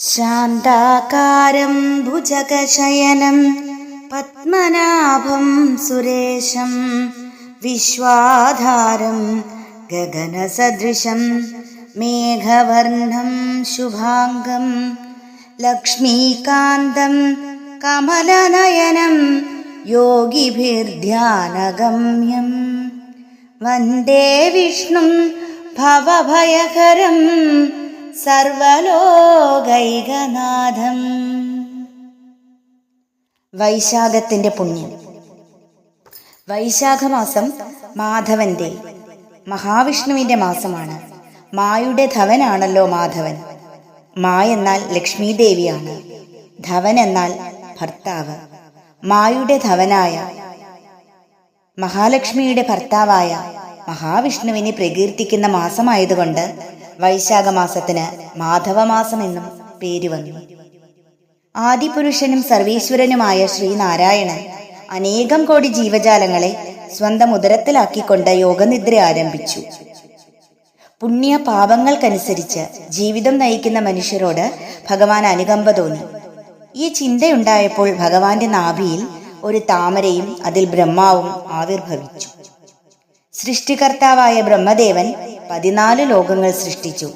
ശാന്താകാരം ഭുജഗശയനം പത്മനാഭം സുരേശം വിശ്വാധാരം ഗഗനസദൃശം മേഘവർണം ശുഭാംഗം ലക്ഷ്മീകാന്തം കമലനയനം യോഗിഭിർധ്യാനഗമ്യം. വന്ദേ വിഷ്ണും ഭവഭയകരം സർവലോകൈകനാഥം. വൈശാഖത്തിന്റെ പുണ്യം. വൈശാഖമാസം മാധവന്റെ മഹാവിഷ്ണുവിന്റെ മാസമാണ്. മായുടെ ധവനാണല്ലോ മാധവൻ. മാ എന്നാൽ ലക്ഷ്മീദേവിയാണ്. ധവൻ എന്നാൽ ഭർത്താവ്. മായുടെ ധവനായ മഹാലക്ഷ്മിയുടെ ഭർത്താവായ മഹാവിഷ്ണുവിനെ പ്രകീർത്തിക്കുന്ന മാസമായതുകൊണ്ട് വൈശാഖ മാസത്തിന് മാധവമാസം എന്നും പേര് വന്നു ആദിപുരുഷനും സർവീശ്വരനുമായ ശ്രീനാരായണൻ അനേകം കോടി ജീവജാലങ്ങളെ സ്വന്തം ഉദരത്തിലാക്കിക്കൊണ്ട് യോഗനിദ്ര ആരംഭിച്ചു. പുണ്യ പാപങ്ങൾക്കനുസരിച്ച് ജീവിതം നയിക്കുന്ന മനുഷ്യരോട് ഭഗവാൻ അനുകമ്പ തോന്നി. ഈ ചിന്തയുണ്ടായപ്പോൾ ഭഗവാന്റെ നാഭിയിൽ ഒരു താമരയും അതിൽ ബ്രഹ്മാവും ആവിർഭവിച്ചു. സൃഷ്ടികർത്താവായ ബ്രഹ്മദേവൻ പതിനാല് ലോകങ്ങൾ സൃഷ്ടിച്ചു.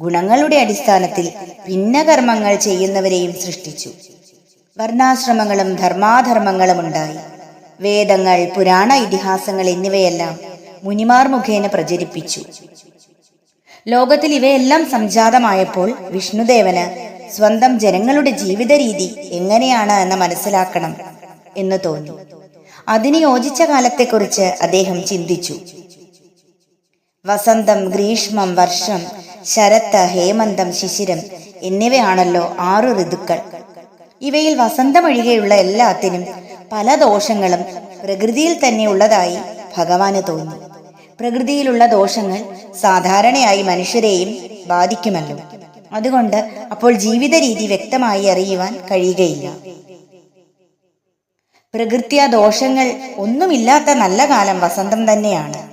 ഗുണങ്ങളുടെ അടിസ്ഥാനത്തിൽ ഭിന്നകർമ്മങ്ങൾ ചെയ്യുന്നവരെയും സൃഷ്ടിച്ചു. വർണാശ്രമങ്ങളും ധർമാധർമ്മങ്ങളും ഉണ്ടായി. വേദങ്ങൾ പുരാണ ഇതിഹാസങ്ങൾ എന്നിവയെല്ലാം മുനിമാർ മുഖേന പ്രചരിപ്പിച്ചു. ലോകത്തിൽ ഇവയെല്ലാം സംജാതമായപ്പോൾ വിഷ്ണുദേവന് സ്വന്തം ജനങ്ങളുടെ ജീവിത രീതി എങ്ങനെയാണ് എന്ന് മനസ്സിലാക്കണം എന്ന് തോന്നി. അതിന് യോജിച്ച കാലത്തെക്കുറിച്ച് അദ്ദേഹം ചിന്തിച്ചു. വസന്തം ഗ്രീഷ്മം വർഷം ശരത്ത് ഹേമന്തം ശിശിരം എന്നിവയാണല്ലോ ആറു ഋതുക്കൾ. ഇവയിൽ വസന്തമൊഴികെയുള്ള എല്ലാത്തിനും പല ദോഷങ്ങളും പ്രകൃതിയിൽ തന്നെ ഉള്ളതായി ഭഗവാന് തോന്നി. പ്രകൃതിയിലുള്ള ദോഷങ്ങൾ സാധാരണയായി മനുഷ്യരെയും ബാധിക്കുമല്ലോ. അതുകൊണ്ട് അപ്പോൾ ജീവിത രീതി വ്യക്തമായി അറിയുവാൻ കഴിയുകയില്ല. പ്രകൃത്യ ദോഷങ്ങൾ ഒന്നുമില്ലാത്ത നല്ല കാലം വസന്തം തന്നെയാണ്.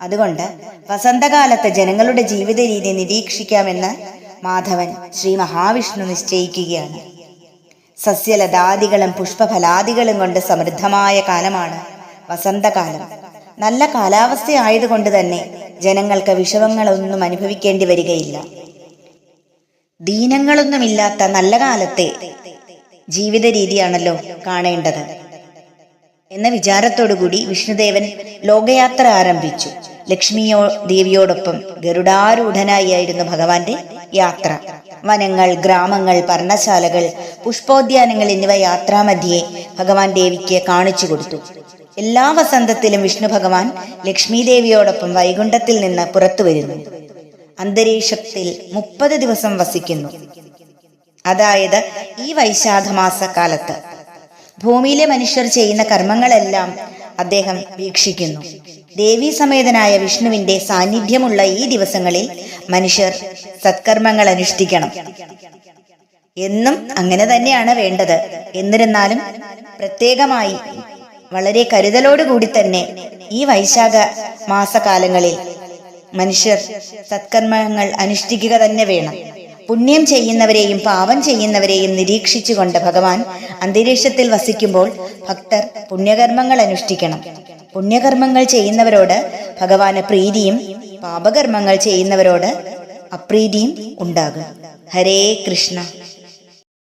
അതുകൊണ്ട് വസന്തകാലത്ത് ജനങ്ങളുടെ ജീവിത രീതി നിരീക്ഷിക്കാമെന്ന് മാധവൻ ശ്രീ മഹാവിഷ്ണു നിശ്ചയിക്കുകയാണ്. സസ്യലതാദികളും പുഷ്പഫലാദികളും കൊണ്ട് സമൃദ്ധമായ കാലമാണ് വസന്തകാലം. നല്ല കാലാവസ്ഥയായതുകൊണ്ട് തന്നെ ജനങ്ങൾക്ക് വിഷമങ്ങളൊന്നും അനുഭവിക്കേണ്ടി വരികയില്ല. ദീനങ്ങളൊന്നുമില്ലാത്ത നല്ല കാലത്തെ ജീവിത രീതിയാണല്ലോ കാണേണ്ടത്. എന്ന വിചാരത്തോടുകൂടി വിഷ്ണുദേവൻ ലോകയാത്ര ആരംഭിച്ചു. ലക്ഷ്മിയോ ദേവിയോടൊപ്പം ഗരുഡാരൂഢനായിരുന്നു ഭഗവാന്റെ യാത്ര. വനങ്ങൾ ഗ്രാമങ്ങൾ പർണശാലകൾ പുഷ്പോദ്യാനങ്ങൾ എന്നിവ യാത്രാമധ്യേ ഭഗവാൻ ദേവിക്ക് കാണിച്ചു കൊടുത്തു. എല്ലാ വസന്തത്തിലും വിഷ്ണു ഭഗവാൻ ലക്ഷ്മി ദേവിയോടൊപ്പം വൈകുണ്ഠത്തിൽ നിന്ന് പുറത്തു വരുന്നു. അന്തരീക്ഷത്തിൽ മുപ്പത് ദിവസം വസിക്കുന്നു. അതായത് ഈ വൈശാഖമാസ കാലത്ത് ഭൂമിയിലെ മനുഷ്യർ ചെയ്യുന്ന കർമ്മങ്ങളെല്ലാം അദ്ദേഹം വീക്ഷിക്കുന്നു. ദേവീ സമേതനായ വിഷ്ണുവിന്റെ സാന്നിധ്യമുള്ള ഈ ദിവസങ്ങളിൽ മനുഷ്യർ സത്കർമ്മങ്ങൾ അനുഷ്ഠിക്കണം. എന്നും അങ്ങനെ തന്നെയാണ് വേണ്ടത്. എന്നിരുന്നാലും പ്രത്യേകമായി വളരെ കരുതലോടുകൂടി തന്നെ ഈ വൈശാഖ മാസകാലങ്ങളിൽ മനുഷ്യർ സത്കർമ്മങ്ങൾ അനുഷ്ഠിക്കുക തന്നെ വേണം. പുണ്യം ചെയ്യുന്നവരെയും പാപം ചെയ്യുന്നവരെയും നിരീക്ഷിച്ചുകൊണ്ട് ഭഗവാൻ അന്തരീക്ഷത്തിൽ വസിക്കുമ്പോൾ ഭക്തർ പുണ്യകർമ്മങ്ങൾ അനുഷ്ഠിക്കണം. പുണ്യകർമ്മങ്ങൾ ചെയ്യുന്നവരോട് ഭഗവാന് പ്രീതിയും പാപകർമ്മങ്ങൾ ചെയ്യുന്നവരോട് അപ്രീതിയും ഉണ്ടാകും. ഹരേ കൃഷ്ണ.